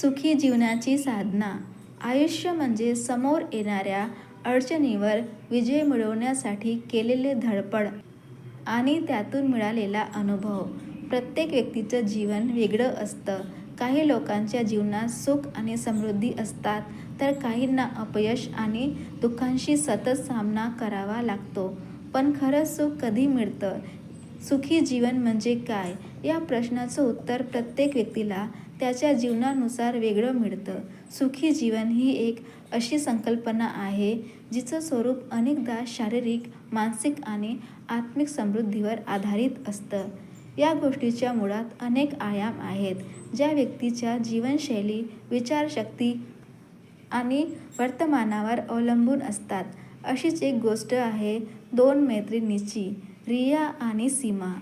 सुखी जीवनाची साधना आयुष्य म्हणजे समोर येणाऱ्या अडचणीवर विजय मिळवण्यासाठी केलेले धडपड आणि त्यातून मिळालेला अनुभव. प्रत्येक व्यक्तीचं जीवन वेगळं असतं. काही लोकांच्या जीवनात सुख आणि समृद्धी असतात तर काहींना अपयश आणि दुःखांशी सतत सामना करावा लागतो. पण खरं सुख कधी मिळतं? सुखी जीवन म्हणजे काय? या प्रश्नाचं उत्तर प्रत्येक व्यक्तीला त्याच्या जीवनानुसार वेगळं मिळतं. सुखी जीवन ही एक अशी संकल्पना आहे जिचं स्वरूप अनेकदा शारीरिक, मानसिक आणि आत्मिक समृद्धीवर आधारित असतं. या गोष्टीच्या मुळात अनेक आयाम आहेत ज्या व्यक्तीच्या जीवनशैली, विचारशक्ती आणि वर्तमानावर अवलंबून असतात. अशीच एक गोष्ट आहे दोन मैत्रिणीची रिया आणि सीमा.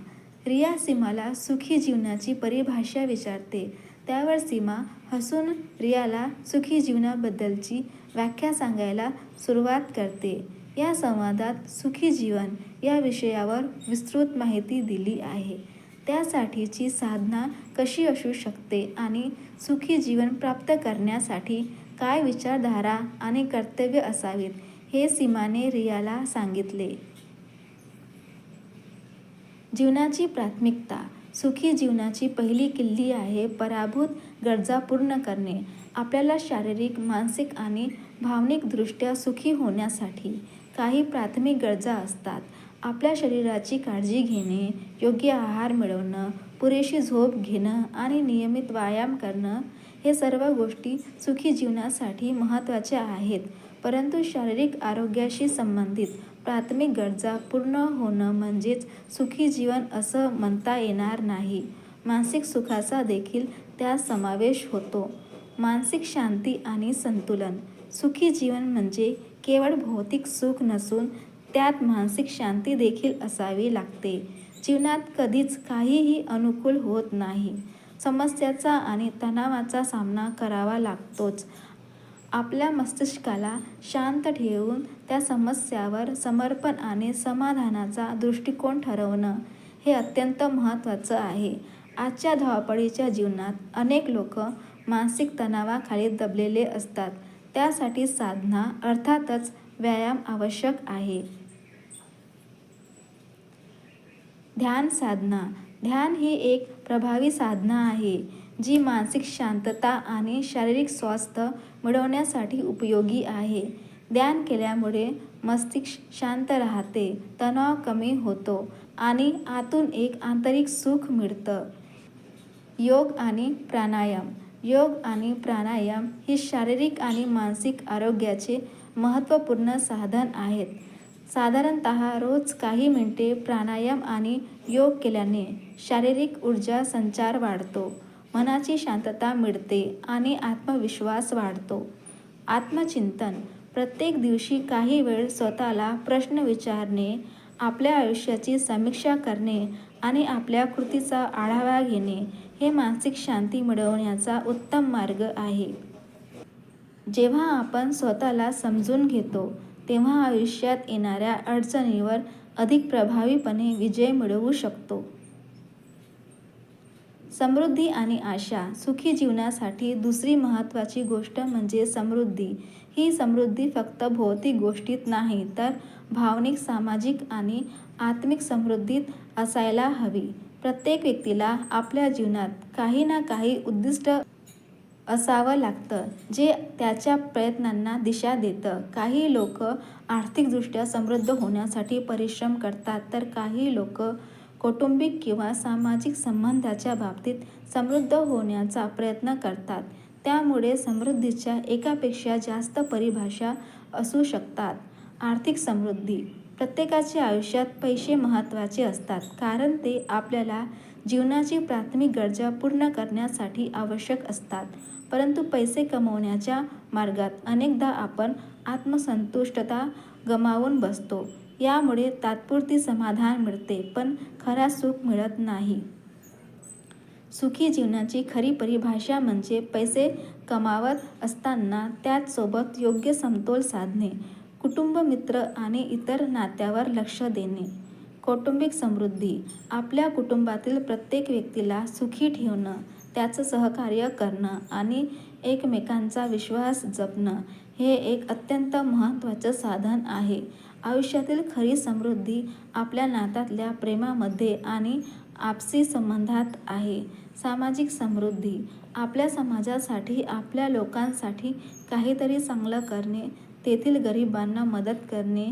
रिया सीमाला सुखी जीवनाची परिभाषा विचारते. त्यावर सीमा हसून रियाला सुखी जीवनाबद्दलची व्याख्या सांगायला सुरुवात करते. या संवादात सुखी जीवन या विषयावर विस्तृत माहिती दिली आहे. त्यासाठीची साधना कशी असू शकते आणि सुखी जीवन प्राप्त करण्यासाठी काय विचारधारा आणि कर्तव्य असावीत हे सीमाने रियाला सांगितले. जीवनाची प्राथमिकता सुखी जीवनाची पहिली किल्ली आहे पराभूत गरजा पूर्ण करणे. आपल्याला शारीरिक, मानसिक आणि भावनिकदृष्ट्या सुखी होण्यासाठी काही प्राथमिक गरजा असतात. आपल्या शरीराची काळजी घेणे, योग्य आहार मिळवणं, पुरेशी झोप घेणं आणि नियमित व्यायाम करणं हे सर्व गोष्टी सुखी जीवनासाठी महत्त्वाच्या आहेत. परंतु शारीरिक आरोग्याशी संबंधित प्राथमिक गरजा पूर्ण होणं म्हणजेच सुखी जीवन असं म्हणता येणार नाही. मानसिक सुखाचा देखील त्यात समावेश होतो. मानसिक शांती आणि संतुलन सुखी जीवन म्हणजे केवळ भौतिक सुख नसून त्यात मानसिक शांती देखील असावी लागते. जीवनात कधीच काहीही अनुकूल होत नाही. समस्याचा आणि तणावाचा सामना करावा लागतोच. आपल्या मस्तिष्काला शांत ठेवून त्या समस्यावर समर्पण आणि समाधानाचा दृष्टिकोन ठरवणं हे अत्यंत महत्त्वाचं आहे. आजच्या धावपळीच्या जीवनात अनेक लोक मानसिक तणावाखाली दबलेले असतात. त्यासाठी साधना अर्थातच व्यायाम आवश्यक आहे. ध्यान साधना ध्यान ही एक प्रभावी साधना आहे जी मानसिक शांतता आणि शारीरिक स्वास्थ्य मिळवण्यासाठी उपयोगी आहे. ध्यान केल्यामुळे मस्तिष्क शांत राहते, तणाव कमी होतो आणि आतून एक आंतरिक सुख मिळतं. योग आणि प्राणायाम योग आणि प्राणायाम ही शारीरिक आणि मानसिक आरोग्याचे महत्त्वपूर्ण साधन आहेत. साधारणतः रोज काही मिनिटे प्राणायाम आणि योग केल्याने शारीरिक ऊर्जा संचार वाढतो, मनाची शांतता मिळते आणि आत्मविश्वास वाढतो. आत्मचिंतन प्रत्येक दिवशी काही वेळ स्वतःला प्रश्न विचारणे, आपल्या आयुष्याची समीक्षा करणे आणि आपल्या कृतीचा आढावा घेणे हे मानसिक शांती मिळवण्याचा उत्तम मार्ग आहे. जेव्हा आपण स्वतःला समजून घेतो तेव्हा आयुष्यात येणाऱ्या अडचणीवर अधिक प्रभावीपणे विजय मिळवू शकतो. समृद्धी आणि आशा सुखी जीवनासाठी दुसरी महत्त्वाची गोष्ट म्हणजे समृद्धी. ही समृद्धी फक्त भौतिक गोष्टीत नाही तर भावनिक, सामाजिक आणि आत्मिक समृद्धीत असायला हवी. प्रत्येक व्यक्तीला आपल्या जीवनात काही ना काही उद्दिष्ट असावं लागतं जे त्याच्या प्रयत्नांना दिशा देतं. काही लोक आर्थिकदृष्ट्या समृद्ध होण्यासाठी परिश्रम करतात तर काही लोक कौटुंबिक किंवा सामाजिक संबंधाच्या बाबतीत समृद्ध होण्याचा प्रयत्न करतात. त्यामुळे समृद्धीच्या एकापेक्षा जास्त परिभाषा असू शकतात. आर्थिक समृद्धी प्रत्येकाच्या आयुष्यात पैसे महत्त्वाचे असतात कारण ते आपल्याला जीवनाची प्राथमिक गरजा पूर्ण करण्यासाठी आवश्यक असतात. परंतु पैसे कमवण्याच्या मार्गात अनेकदा आपण आत्मसंतुष्टता गमावून बसतो. यामुळे तात्पुरती समाधान मिळते पण खरा सुख मिळत नाही. सुखी जीवनाची खरी परिभाषा म्हणजे पैसे कमावत असताना त्याचसोबत योग्य समतोल साधणे, कुटुंब, मित्र आणि इतर नात्यावर लक्ष देणे. कौटुंबिक समृद्धी आपल्या कुटुंबातील प्रत्येक व्यक्तीला सुखी ठेवणं त्याचं सहकार्य करणं आणि एकमेकांचा विश्वास जपणं हे एक अत्यंत महत्त्वाचं साधन आहे आयुष्यातील खरी समृद्धी आपल्या नात्यातल्या प्रेमामध्ये आणि आपसी संबंधात आहे. सामाजिक समृद्धी आपल्या समाजासाठी आपल्या लोकांसाठी काहीतरी चांगलं करणे तेथील गरिबांना मदत करणे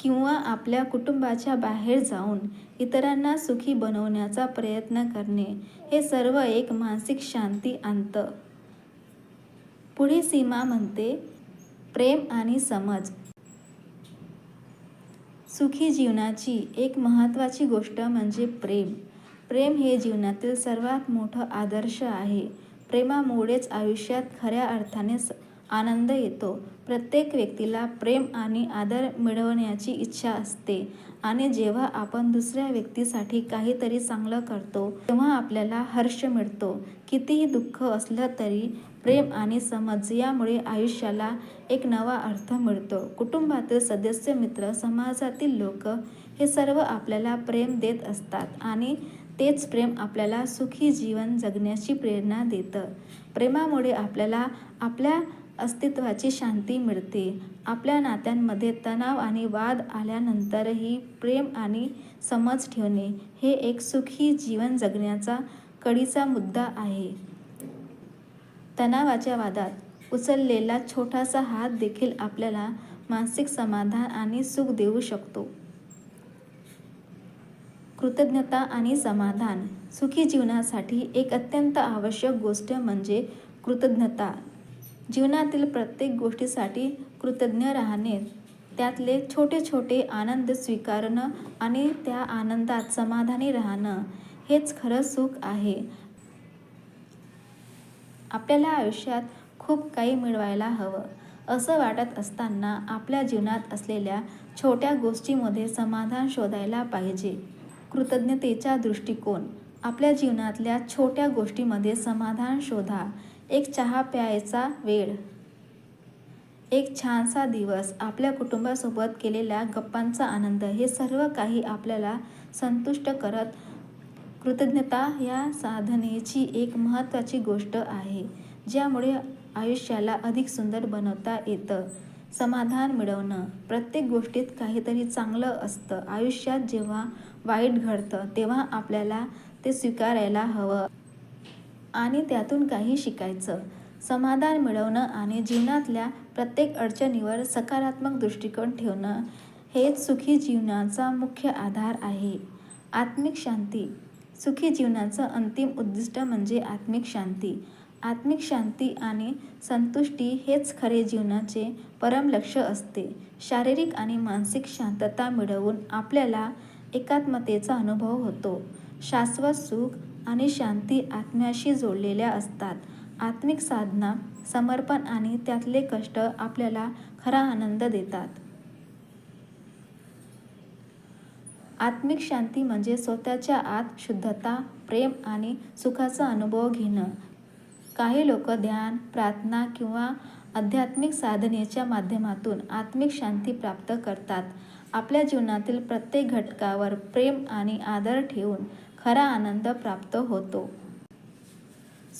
किंवा आपल्या कुटुंबाच्या बाहेर जाऊन इतरांना सुखी बनवण्याचा प्रयत्न करणे हे सर्व एक मानसिक शांती आणतं. पुढे सीमा म्हणते प्रेम आणि समज. सुखी जीवनाची एक महत्त्वाची गोष्ट म्हणजे प्रेम. प्रेम हे जीवनातील सर्वात मोठं आदर्श आहे. प्रेमामुळेच आयुष्यात खऱ्या अर्थाने आनंद येतो. प्रत्येक व्यक्तीला प्रेम आणि आदर मिळवण्याची इच्छा असते. आणि जेव्हा आपण दुसऱ्या व्यक्तीसाठी काहीतरी चांगलं करतो तेव्हा आपल्याला हर्ष मिळतो. कितीही दुःख असलं तरी प्रेम आणि समज यामुळे आयुष्याला एक नवा अर्थ मिळतो. कुटुंबातील सदस्य मित्र समाजातील लोक हे सर्व आपल्याला प्रेम देत असतात आणि तेच प्रेम आपल्याला सुखी जीवन जगण्याची प्रेरणा देतं. प्रेमामुळे आपल्याला आपल्या अस्तित्वाची शांती मिळते. आपल्या नात्यांमध्ये तणाव आणि वाद आल्यानंतरही प्रेम आणि समज ठेवणे हे एक सुखी जीवन जगण्याचा कडीचा मुद्दा आहे. तणावाच्या वादात उचललेला छोटासा हात देखील आपल्याला मानसिक समाधान आणि सुख देऊ शकतो. कृतज्ञता आणि समाधान सुखी जीवनासाठी एक अत्यंत आवश्यक गोष्ट म्हणजे कृतज्ञता. जीवनातील प्रत्येक गोष्टीसाठी कृतज्ञ राहणे त्यातले छोटे छोटे आनंद स्वीकारणं आणि त्या आनंदात समाधानी राहणं हेच खरं सुख आहे. आपल्याला आयुष्यात खूप काही मिळवायला हवं. असं वाटत असताना आपल्या जीवनात असलेल्या छोट्या गोष्टीमध्ये समाधान शोधायला पाहिजे. कृतज्ञतेचा दृष्टिकोन. आपल्या जीवनातल्या छोट्या गोष्टीमध्ये समाधान शोधा. एक चहा प्यायचा वेळ. एक छानसा दिवस आपल्या कुटुंबासोबत केलेल्या गप्पांचा आनंद हे सर्व काही आपल्याला संतुष्ट करत कृतज्ञता या साधनेची एक महत्त्वाची गोष्ट आहे ज्यामुळे आयुष्याला अधिक सुंदर बनवता येतं. समाधान मिळवणं प्रत्येक गोष्टीत काहीतरी चांगलं असतं. आयुष्यात जेव्हा वाईट घडतं तेव्हा आपल्याला ते स्वीकारायला हवं आणि त्यातून काही शिकायचं. समाधान मिळवणं आणि जीवनातल्या प्रत्येक अडचणीवर सकारात्मक दृष्टिकोन ठेवणं हेच सुखी जीवनाचा मुख्य आधार आहे. आत्मिक शांती सुखी जीवनाचं अंतिम उद्दिष्ट म्हणजे आत्मिक शांती. आत्मिक शांती आणि संतुष्टी हेच खरे जीवनाचे परम लक्ष असते. शारीरिक आणि मानसिक शांतता मिळवून आपल्याला एकात्मतेचा अनुभव होतो. शाश्वत सुख आणि शांती आत्म्याशी जोडलेल्या असतात. आत्मिक साधना समर्पण आणि त्यातले कष्ट आपल्याला खरा आनंद देतात. आत्मिक शांती म्हणजे स्वतःच्या आत शुद्धता प्रेम आणि सुखाचा अनुभव घेणं. काही लोक ध्यान प्रार्थना किंवा आध्यात्मिक साधनेच्या माध्यमातून आत्मिक शांती प्राप्त करतात. आपल्या जीवनातील प्रत्येक घटकावर प्रेम आणि आदर ठेवून खरा आनंद प्राप्त होतो.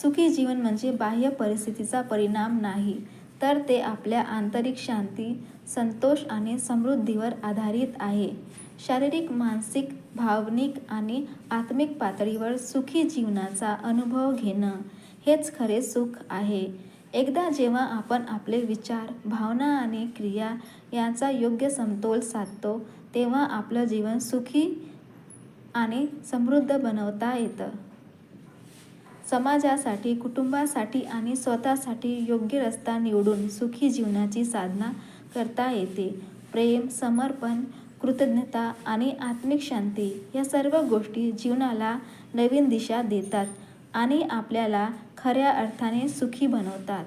सुखी जीवन म्हणजे बाह्य परिस्थितीचा परिणाम नाही तर ते आपल्या आंतरिक शांती संतोष आणि समृद्धीवर आधारित आहे. शारीरिक मानसिक भावनिक आणि आत्मिक पातळीवर सुखी जीवनाचा अनुभव घेणं हेच खरे सुख आहे. एकदा जेव्हा आपण आपले विचार भावना आणि क्रिया यांचा योग्य समतोल साधतो तेव्हा आपलं जीवन सुखी आणि समृद्ध बनवता येतं. समाजासाठी कुटुंबासाठी आणि स्वतःसाठी योग्य रस्ता निवडून सुखी जीवनाची साधना करता येते. प्रेम समर्पण कृतज्ञता आणि आत्मिक शांती या सर्व गोष्टी जीवनाला नवीन दिशा देतात आणि आपल्याला खऱ्या अर्थाने सुखी बनवतात.